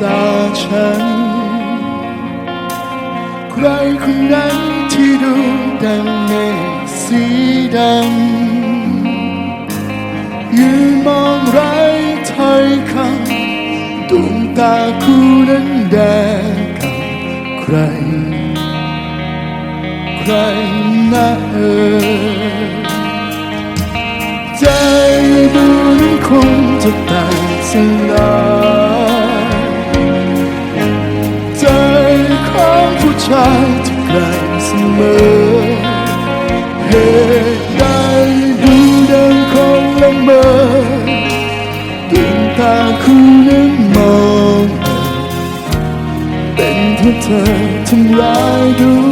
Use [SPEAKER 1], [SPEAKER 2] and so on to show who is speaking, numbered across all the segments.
[SPEAKER 1] ฉัน ใครคนนั้นที่ดูดังเมฆสีดำยืนมองไร้ถ้อยคำดวงตาคู่นั้นแดงกับใคร ใครนะเออใจดูนั้นคงจะแตกสล ชายที่ไกลเสมอเหตุใดดูดังคงละเมอดวงตาคู่นั้นมองเป็นเพราะเธอทำร้ายดู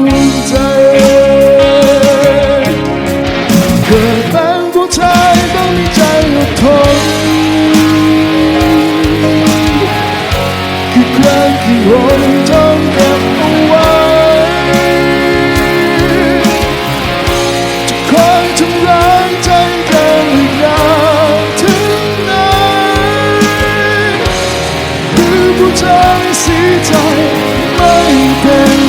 [SPEAKER 1] สีใจไม่เป็น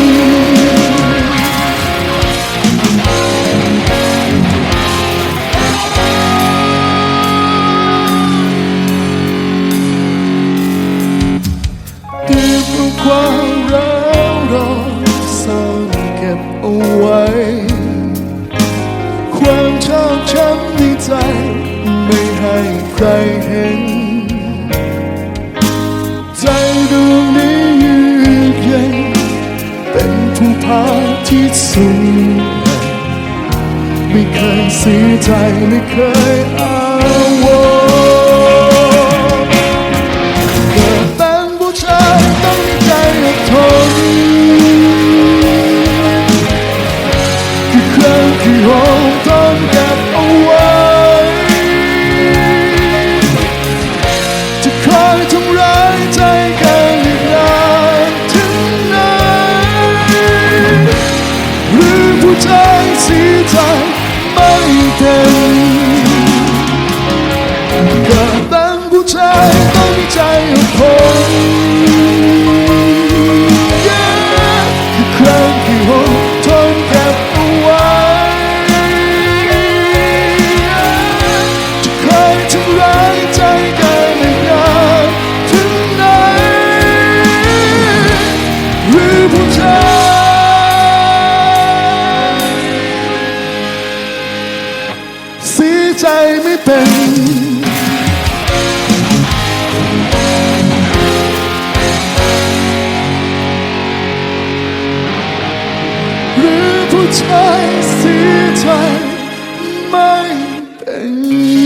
[SPEAKER 1] เก็บความร้าวรอนซ่อนเก็บเอาไว้ ความชอบช้ำในใจ ไม่ให้ใครเห็นาที่สูงไม่เคยเสียใจไม่เคยอ้างว เป็นหรือผู้ชายเสียใจไม่เป็น